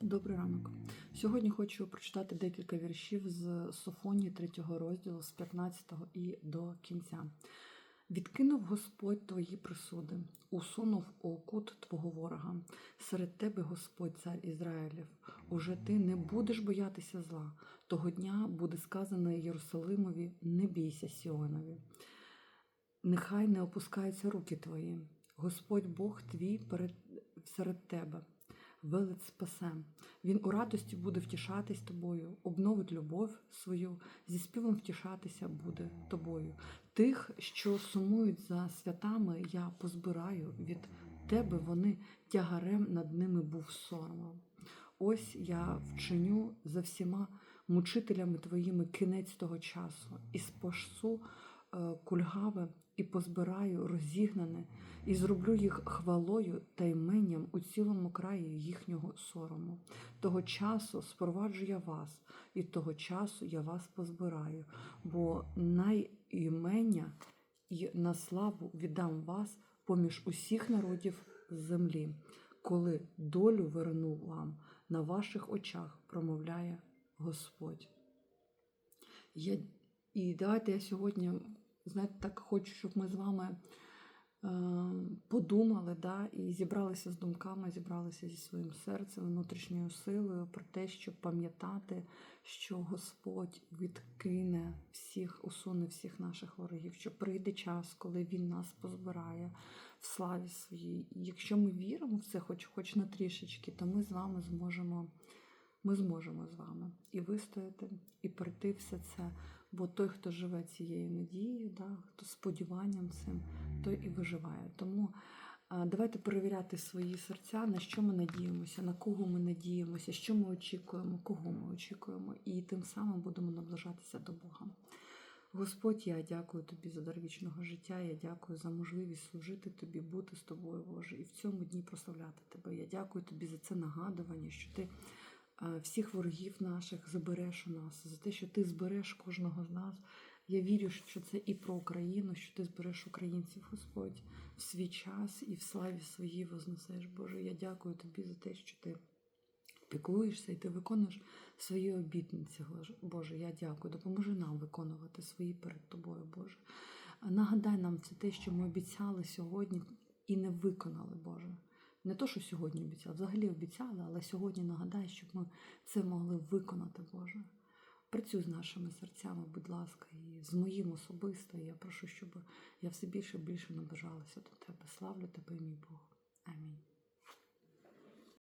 Добрий ранок. Сьогодні хочу прочитати декілька віршів з Софонії 3 розділу з 15 і до кінця. Відкинув Господь твої присуди, усунув у кут твого ворога. Серед тебе, Господь, цар Ізраїлів, уже ти не будеш боятися зла. Того дня буде сказано Єрусалимові: не бійся Сіонові. Нехай не опускаються руки твої. Господь Бог твій перед, серед тебе. Велець спасе. Він у радості буде втішатись тобою, обновить любов свою, зі співом втішатися буде тобою. Тих, що сумують за святами, я позбираю від тебе вони тягарем над ними був соромом. Ось я вчиню за всіма мучителями твоїми кінець того часу, і спасу кульгаве, і позбираю розігнане, і зроблю їх хвалою та іменням у цілому краї їхнього сорому. Того часу спроваджу я вас, і того часу я вас позбираю, бо найімення і на славу віддам вас поміж усіх народів землі, коли долю верну вам на ваших очах, промовляє Господь. Я, і давайте я сьогодні, знаєте, так хочу, щоб ми з вами е, подумали, да, і зібралися з думками, зібралися зі своїм серцем, внутрішньою силою про те, щоб пам'ятати, що Господь відкине всіх, усуне всіх наших ворогів, що прийде час, коли Він нас позбирає в славі своїй. І якщо ми віримо в це, хоч, хоч на трішечки, то ми з вами зможемо. Ми зможемо з вами і вистояти, і пройти все це. Бо той, хто живе цією надією, да, хто сподіванням цим, той і виживає. Тому давайте перевіряти свої серця, на що ми надіємося, на кого ми надіємося, що ми очікуємо, кого ми очікуємо, і тим самим будемо наближатися до Бога. Господь, я дякую тобі за дар вічного життя. Я дякую за можливість служити тобі, бути з тобою, Боже, і в цьому дні прославляти тебе. Я дякую тобі за це нагадування, що ти всіх ворогів наших забереш у нас, за те, що ти збереш кожного з нас. Я вірю, що це і про Україну, що ти збереш українців, Господь, в свій час і в славі своїй вознесеш. Боже, я дякую тобі за те, що ти піклуєшся і ти виконуєш свої обітниці, Боже. Я дякую. Допоможи нам виконувати свої перед тобою, Боже. Нагадай нам це те, що ми обіцяли сьогодні і не виконали, Боже. Не то, що сьогодні обіцяла, взагалі обіцяла, але сьогодні нагадаю, щоб ми це могли виконати, Боже. Працюй з нашими серцями, будь ласка, і з моїм особисто. Я прошу, щоб я все більше і більше наближалася до тебе. Славлю тебе, мій Бог. Амінь.